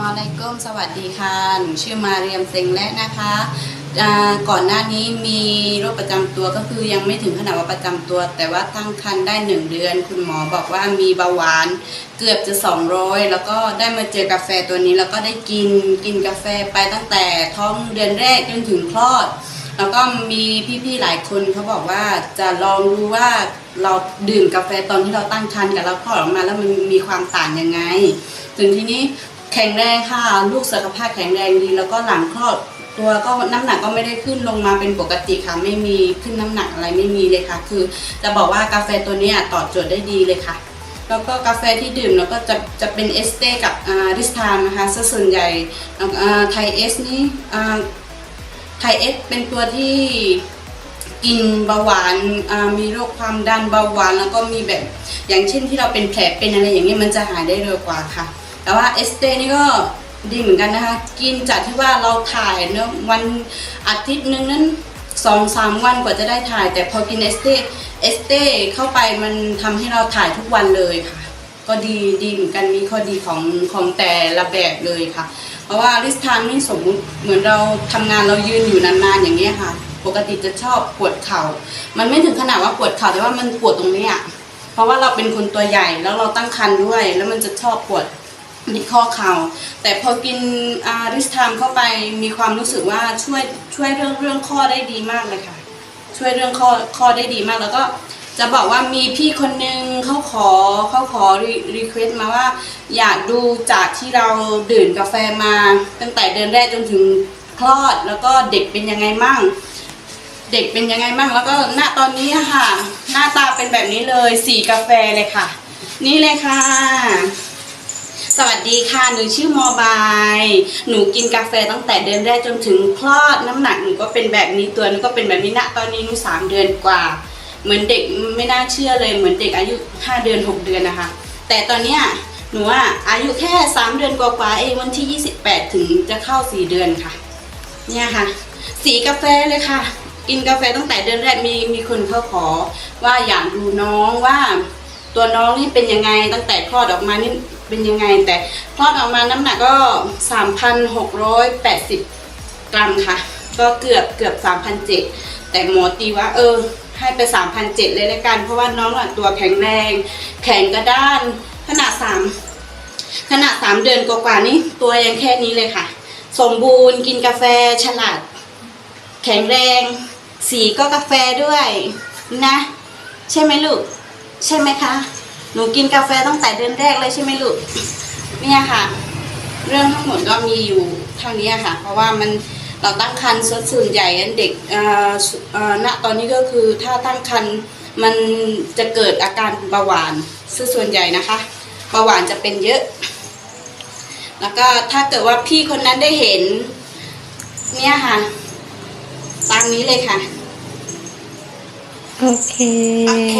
มาลัยกุมสวัสดีค่ะ หนูชื่อมาเรียมเซ็งและนะคะ ก่อนหน้านี้มีโรคประจำตัวก็คือยังไม่ถึงขนาดว่าประจำตัว แต่ว่าตั้งครรภ์ได้หนึ่งเดือน คุณหมอบอกว่ามีเบาหวานเกือบจะ 200 แล้วก็ได้มาเจอกาแฟตัวนี้ แล้วก็ได้กินกินกาแฟไปตั้งแต่ท้องเดือนแรกจนถึงคลอด แล้วก็มีพี่ๆหลายคนเขาบอกว่าจะลองดูว่าเราดื่มกาแฟตอนที่เราตั้งครรภ์กับเราคลอดออกมาแล้วมันมีความต่างยังไงถึงทีนี้ แข็งแรงค่ะ ลูกสุขภาพแข็งแรงดี แล้วก็หลังคลอดตัวก็น้ำหนักก็ไม่ได้ขึ้นลงมาเป็นปกติค่ะ ไม่มีขึ้นน้ำหนักอะไรไม่มีเลยค่ะ คือ จะบอกว่ากาแฟตัวนี้ตอบโจทย์ได้ดีเลยค่ะ แล้วก็กาแฟที่ดื่มแล้วก็จะจะเป็นเอสเต้กับริสทามนะคะส่วนใหญ่ไทยเอสนี่ไทยเอสเป็นตัวที่กินเบาหวานมีโรคความดันเบาหวานแล้วก็มีแบบอย่างเช่นที่เราเป็นแผลเป็นอะไรอย่างนี้มันจะหายได้เร็วกว่าค่ะ แต่ว่าเอสเต้นี่ก็ดีเหมือนกันนะคะ กินจากที่ว่าเราถ่ายเนอะวันอาทิตย์หนึงนั้นสองสามวันกว่าจะได้ถ่าย แต่พอกินเอสเต้เอสเต้เข้าไปมันทำให้เราถ่ายทุกวันเลยค่ะ ก็ดีดีเหมือนกันมีข้อดีของของแต่ละแบบเลยค่ะ เพราะว่าลิสทามนี่สมมุติเหมือนเราทำงานเรายืนอยู่นานๆอย่างเงี้ยค่ะ ปกติจะชอบปวดเข่า มันไม่ถึงขนาดว่าปวดเข่าแต่ว่ามันปวดตรงเนี้ยเพราะว่าเราเป็นคนตัวใหญ่แล้วเราตั้งครรภ์ด้วย แล้วมันจะชอบปวด ที่ข้อเข่าแต่พอกินอาริสทามเข้าไปมีความรู้สึกว่าช่วยช่วยเรื่องเรื่องข้อได้ดีมากเลยค่ะ ช่วยเรื่องข้อข้อได้ดีมากแล้วก็จะบอกว่ามีพี่คนนึงเขาขอเขาขอรีเควสมาว่า อยากดูจากที่เราดื่มกาแฟมา ตั้งแต่เดือนแรกจนถึงคลอดแล้วก็เด็กเป็นยังไงมั่ง เด็กเป็นยังไงบ้างแล้วก็หน้าตอนนี้ค่ะ หน้าตาเป็นแบบนี้เลยสีกาแฟเลยค่ะ นี่เลยค่ะ สวัสดีค่ะ หนูชื่อมอบาย หนูกินกาแฟตั้งแต่เดือนแรกจนถึงคลอดน้ำหนักหนูก็เป็นแบบนี้ตัวหนูก็เป็นแบบนี้นะตอนนี้หนูสามเดือนกว่า เหมือนเด็กไม่น่าเชื่อเลยเหมือนเด็กอายุห้าเดือนหกเดือนนะคะ แต่ตอนเนี้ยหนูอะอายุแค่สามเดือนกว่าๆเองวันที่ยี่สิบแปดถึงจะเข้าสี่เดือนค่ะ เนี่ยค่ะ สีกาแฟเลยค่ะ กินกาแฟตั้งแต่เดือนแรกมีมีคนเขาขอว่าอยากดูน้องว่า ตัวน้องนี่เป็นยังไงตั้งแต่คลอดออกมานี่ เป็นยังไง แต่คลอดออกมาน้ำหนักก็ 3,680 กรัมค่ะ ก็เกือบเกือบ3,007แต่หมอตีว่าเออ ให้ไป 3,007เลยละกัน เพราะว่าน้องอะตัวแข็งแรง แข็งกระด้านขนาด3ขนาด3เดือนกว่าๆนี่ตัวยังแค่นี้เลยค่ะ สมบูรณ์กินกาแฟฉลาด แข็งแรง สีก็กาแฟด้วยนะ ใช่ไหมลูก ใช่ไหมคะ หนูกินกาแฟตั้งแต่เดือนแรกเลยใช่ไหมลูกเนี่ยค่ะ เรื่องทั้งหมดก็มีอยู่เท่านี้ค่ะ เพราะว่ามันเราตั้งครรภ์ส่วนใหญ่เด็กเอ่อเอ่อณตอนนี้ก็คือถ้าตั้งครรภ์มันจะเกิดอาการเบาหวานซะส่วนใหญ่นะคะเบาหวานจะเป็นเยอะ แล้วก็ถ้าเกิดว่าพี่คนนั้นได้เห็น เนี่ยค่ะตามนี้เลยค่ะ โอเค โอเค